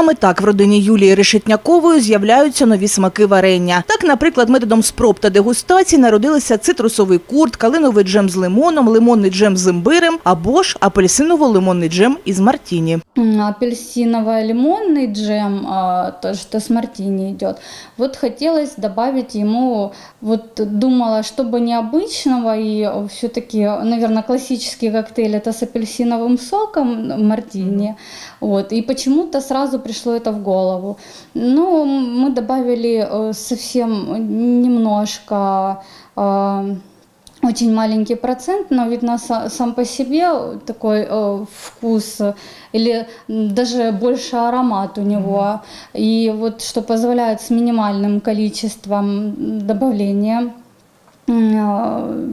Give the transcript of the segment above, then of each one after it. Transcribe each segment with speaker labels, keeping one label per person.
Speaker 1: Саме так в родині Юлії Решетнякової з'являються нові смаки варення. Так, наприклад, методом спроб та дегустацій народилися цитрусовий курт, калиновий джем з лимоном, лимонний джем з імбирем або ж апельсиново-лимонний джем із мартіні.
Speaker 2: М, апельсиново-лимонный джем, а, то, что с мартини идет. Вот хотелось добавить ему, вот думала, чтобы необычного, и все-таки, наверное, классический коктейль это с апельсиновым соком мартини. Вот, и почему-то сразу пришло это в голову. Ну, мы добавили э, совсем немножко э, очень маленький процент, но видно са- сам по себе такой э, вкус или даже больше аромат у него. И вот что позволяет с минимальным количеством добавления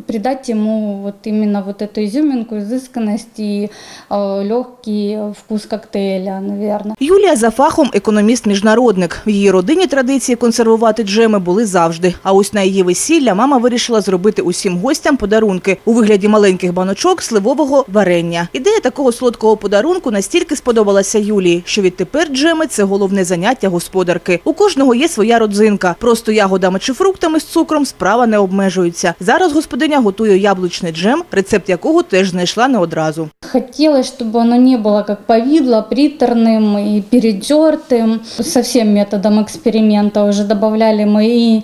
Speaker 2: придать ему вот именно вот эту изюминку, изысканность и легкий вкус коктейля, наверное.
Speaker 1: Юлія за фахом економіст-міжнародник. В її родині традиції консервувати джеми були завжди. А ось на її весілля мама вирішила зробити усім гостям подарунки у вигляді маленьких баночок сливового варення. Ідея такого солодкого подарунку настільки сподобалася Юлії, що відтепер джеми це головне заняття господарки. У кожного є своя родзинка. Просто ягодами чи фруктами з цукром справа не обмежується. Зараз господиня готує яблучний джем, рецепт якого теж знайшла не одразу.
Speaker 2: Хотелось, чтобы оно не было как повидло, приторным и передертым. Совсем методом эксперимента уже добавляли мы и,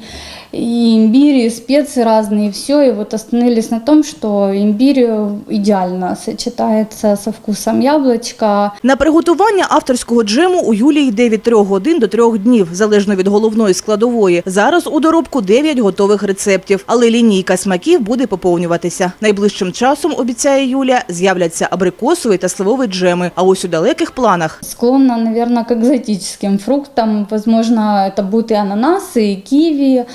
Speaker 2: и имбирь, и специи разные, и все. И вот остановились на том, что имбирь идеально сочетается со вкусом яблочка.
Speaker 1: На приготування авторського джему у Юлії йде від 3 годин до 3 днів, залежно від головної складової. Зараз у доробку 9 готових рецептів, але лінійка смаків буде поповнюватися. Найближчим часом, обіцяє Юлія, з'являться абрикосовий та сливовий джеми. А ось у далеких планах
Speaker 2: Склонна, наверное, к экзотическим фруктам. Возможно, это будут и ананасы, и киви.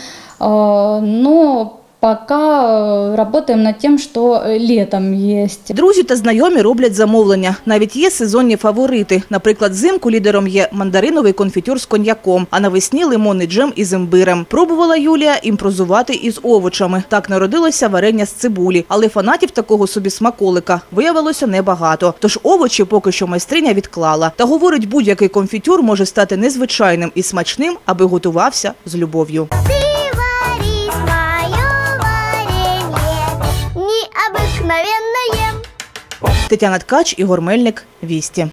Speaker 2: Э, Но пока э, работаем над тем, что э, летом есть.
Speaker 1: друзі та знайомі роблять замовлення. Навіть є сезонні фаворити. Наприклад, взимку лідером є мандариновий конфітюр з коньяком, а навесні лимонний джем із імбирем. Пробувала Юлія імпровізувати із овочами. Так народилося варення з цибулі, але фанатів такого собі смаколика виявилося небагато. Тож овочі поки що майстриня відклала. Та говорить, будь-який конфітюр може стати незвичайним і смачним, аби готувався з любов'ю.
Speaker 3: Необыкновенное.
Speaker 1: Тетяна Ткач, Ігор Мельник, Вісті.